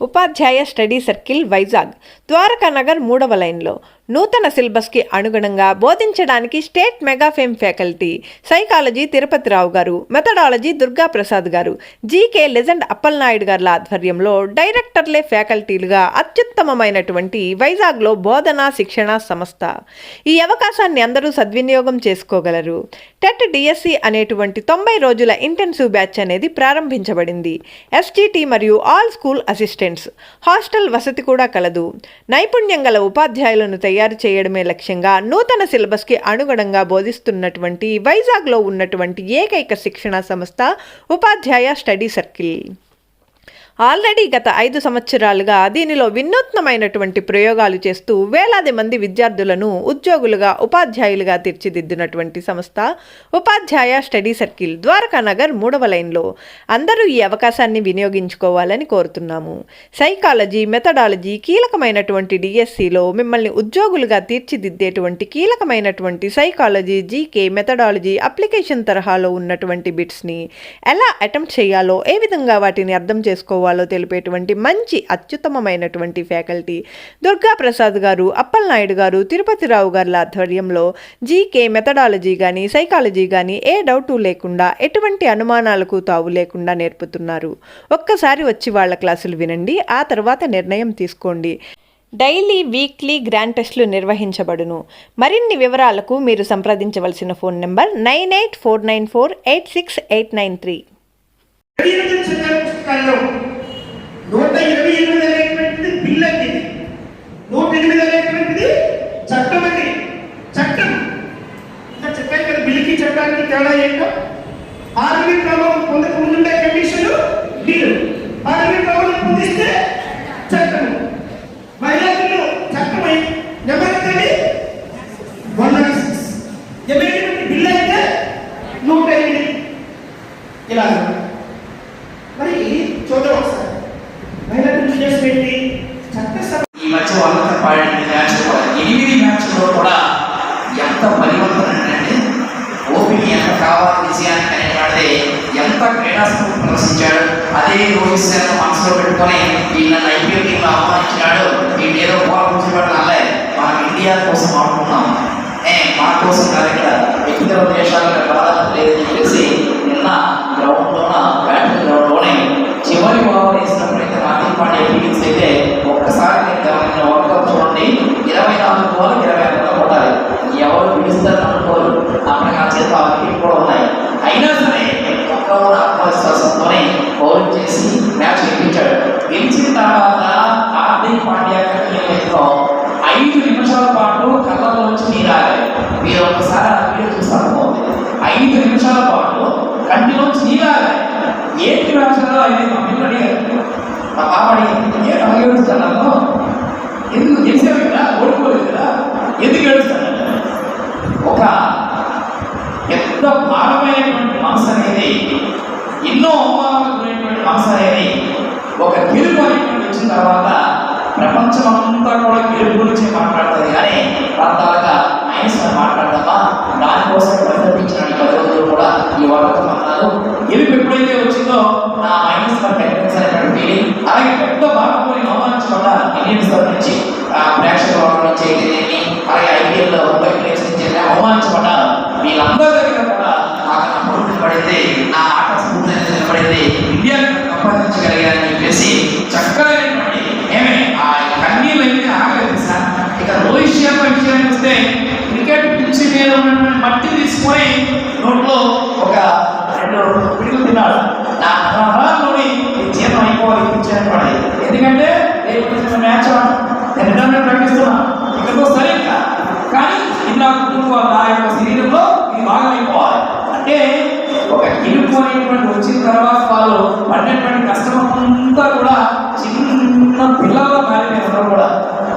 ఉపాధ్యాయ study circle Vizag Dwaraka Nagar మూడవ లైన్లో. నూతన సిలబస్కి అనుగుణంగా బోధించడానికి state mega fame faculty psychology Tirupati Rao గారు మెథడాలజీ దుర్గా ప్రసాద్ గారు జీకే లెజెండ్ అప్పలనాయుడు గారుల ఆధ్వర్యంలో డైరెక్టర్లే ఫ్యాకల్టీలుగా అత్యుత్తమమైనటువంటి వైజాగ్లో బోధనా శిక్షణ సంస్థ. ఈ అవకాశాన్ని అందరూ సద్వినియోగం చేసుకోగలరు. టెట్ డిఎస్సి అనేటువంటి తొంభై రోజుల ఇంటెన్సివ్ బ్యాచ్ అనేది ప్రారంభించబడింది. ఎస్జీటీ మరియు ఆల్ స్కూల్ అసిస్టెంట్స్ హాస్టల్ వసతి కూడా కలదు. నైపుణ్యం గల ఉపాధ్యాయులను తయారు చేయడమే లక్ష్యంగా నూతన సిలబస్కి అనుగుణంగా బోధిస్తున్నటువంటి వైజాగ్లో ఉన్నటువంటి ఏకైక శిక్షణా సంస్థ ఉపాధ్యాయ స్టడీ సర్కిల్. ఆల్రెడీ గత ఐదు సంవత్సరాలుగా దీనిలో వినూత్నమైనటువంటి ప్రయోగాలు చేస్తూ వేలాది మంది విద్యార్థులను ఉద్యోగులుగా ఉపాధ్యాయులుగా తీర్చిదిద్దినటువంటి సంస్థ ఉపాధ్యాయ స్టడీ సర్కిల్ ద్వారకా నగర్ మూడవ లైన్లో. అందరూ ఈ అవకాశాన్ని వినియోగించుకోవాలని కోరుతున్నాము. సైకాలజీ మెథడాలజీ కీలకమైనటువంటి డిఎస్సిలో మిమ్మల్ని ఉద్యోగులుగా తీర్చిదిద్దేటువంటి కీలకమైనటువంటి సైకాలజీ జీకే మెథడాలజీ అప్లికేషన్ తరహాలో ఉన్నటువంటి బిట్స్ని ఎలా అటెంప్ట్ చేయాలో ఏ విధంగా వాటిని అర్థం చేసుకోవాలి తెలిపేటువంటి మంచి అత్యుత్తమమైనటువంటి ఫ్యాకల్టీ దుర్గా ప్రసాద్ గారు అప్పలనాయుడు గారు తిరుపతిరావు గారుల ఆధ్వర్యంలో జీకే మెథడాలజీ కానీ సైకాలజీ కానీ ఏ డౌటు లేకుండా ఎటువంటి అనుమానాలకు తావు లేకుండా నేర్పుతున్నారు. ఒక్కసారి వచ్చి వాళ్ళ క్లాసులు వినండి ఆ తర్వాత నిర్ణయం తీసుకోండి. డైలీ వీక్లీ గ్రాండ్ టెస్టులు నిర్వహించబడును. మరిన్ని వివరాలకు మీరు సంప్రదించవలసిన phone number nine eight four nine four eight six eight nine three ఇరవై ఎనిమిది చదివే పుస్తకాల్లో నూట ఇరవై ఎనిమిది అనేటువంటిది బిల్ అండి నూట ఎనిమిది అనేటువంటిది చట్టం అండి చట్టం. ఇంకా చెప్పాను కదా బిల్లుకి చట్టానికి తేడా ఏంటో. పార్లమెంట్ ప్రభావం పొందక ముందుండే కమిషన్ బిల్లు పార్లమెంట్ ప్రభావం పొందిస్తే చట్టం. మహిళా బిల్లు చట్టమై నెంబర్ ఎంతండి వన్ నాట్ సిక్స్ బిల్లు అయితే నూట ఎనిమిది. ఇలా మరి చూద్దాం ఒకసారి మహిళా బిల్లు చేసి పెట్టి చట్టసభ ఈ మధ్య వాళ్ళంతా పాడిన మ్యాచ్ కూడా ఎనిమిది మ్యాచ్లో కూడా ఎంత పరివర్తన అంటే ఓపిక ఎంత కావాలి విజయానికి అనే వాడే ఎంత క్రీడాస్ఫూర్తి ప్రదర్శించాడు అదే రోహిత్ శర్మ మనసులో పెట్టుకొని వీళ్ళ ఐపీఎల్ టీంలో ఆహ్వానించినాడు వీళ్ళు ఏదో పోరాడించేవాడు అల్లే మనం ఇండియా కోసం ఆడుకున్నాం ఏ మా కోసం కాదు ఇక్కడ ఇతర దేశాలకు ప్రాధాన్యత లేదని చెప్పేసి ఐదు నిమిషాల పాటు కళ్ళలోంచి నీరాలి మీరు ఒక్కసారి ఆ వీడియో చూస్తారు ఐదు నిమిషాల పాటు కంటిలోంచి నీరాలి ఏంటి రాశారో ఆయన మా పిల్లలు అడిగారు. మా పాప అడిగింది ఏ అలాగే ఏడుస్తాను ఎందుకు గెలిచారు కదా ఓడిపోలేదు కదా. ఎందుకు ఏడుస్తాను ఒక పెద్ద భారమైనటువంటి మనసు అనేది ఎన్నో అవమానాలకు గురైనటువంటి మనసు అనేది ఒక గెలుపు అనేటువంటి వచ్చిన తర్వాత ప్రపంచం అంతా కూడా అలాగే పెద్ద భాగంలోని అవమానించకుండా ఇండియన్స్ తరఫు నుంచి ఆ, ప్రేక్షకుల వర్గం నుంచి అయితేనేమి అలాగే ఐపీఎల్ ముంబై ప్లేయర్స్ నుంచి అయితే వీళ్ళందరి దగ్గర కూడా నాకు నా పొరుగు పడింది నా ఆట స్ఫూర్తి నిలబడింది. ఇండియా సంపాదించగలిగారని చెప్పేసి చక్కనైనటువంటి ఏమే ఆ కన్నీళ్ళు అయితే ఆగలేదు సార్ ఇక రోహిత్ శర్మ విషయానికి వస్తే క్రికెట్ పిచ్చి మీద ఉన్నటువంటి మట్టి తీసుకొని నోట్లో ఒక రెండు పిడుగు తిన్నాడు. నా జీతం అయిపోవాలి ఇప్పించాను పడి ఎందుకంటే నేను చిన్న మ్యాచ్ నేను రిటర్న్ ప్రకటిస్తున్నా. ఇక్కడికో సరే ఇంకా కానీ ఇలా కుటుంబం నా యొక్క శరీరంలో ఇది భాగం అంటే ఒక గెలుపు అనేటువంటి వచ్చిన తర్వాత వాళ్ళు పడినటువంటి కష్టం అంతా కూడా చిన్న పిల్లల మారిపోయి అందరూ కూడా.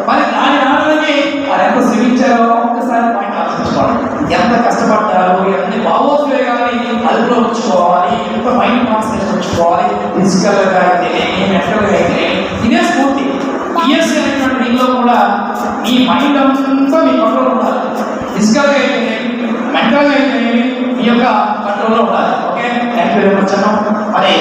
మరి దాని ఆడదని వారు ఎంత శ్రమించారో ఒక్కసారి పాయింట్ ఆలోచించుకోవాలి. ఎంత కష్టపడ్డారు ఎన్ని భావోద్వేగాన్ని అదుపులో ఉంచుకోవాలి ఎంత మైండ్ కాన్సన్ట్రేషన్ బాడీ ఫిజికల్గా అయితేనే మెంటల్గా అయితేనే ఇదే స్ఫూర్తి. ఇయర్స్ అయినటువంటి మీలో కూడా మీ మైండ్ అంతా మీ కంట్రోల్ ఉండాలి. ఫిజికల్గా అయితేనే మెంటల్గా అయితే మీ యొక్క కంట్రోల్లో ఉండాలి. Okay thank you very much అన్న మరి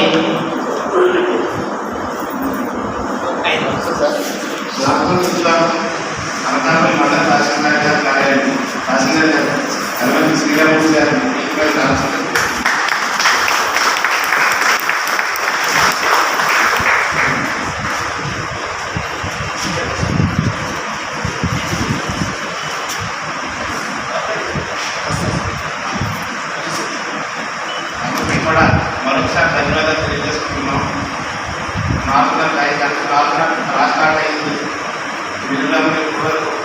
మరొకసారి ధన్యవాదాలు తెలియజేసుకుంటున్నాం నాలుగు వందల ఐదు గంటల రాష్ట్రాలు అయింది మిల్లుల వరకు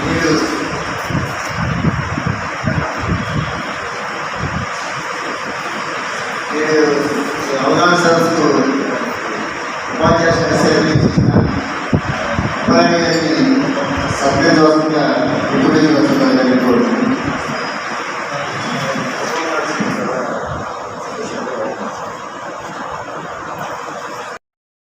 మీరు మీరు అవగాహన సరస్కు ఉపాధ్యాయ సేవలు అలాగే సభ్యుల ద్వారా ఇప్పుడు వస్తున్నారు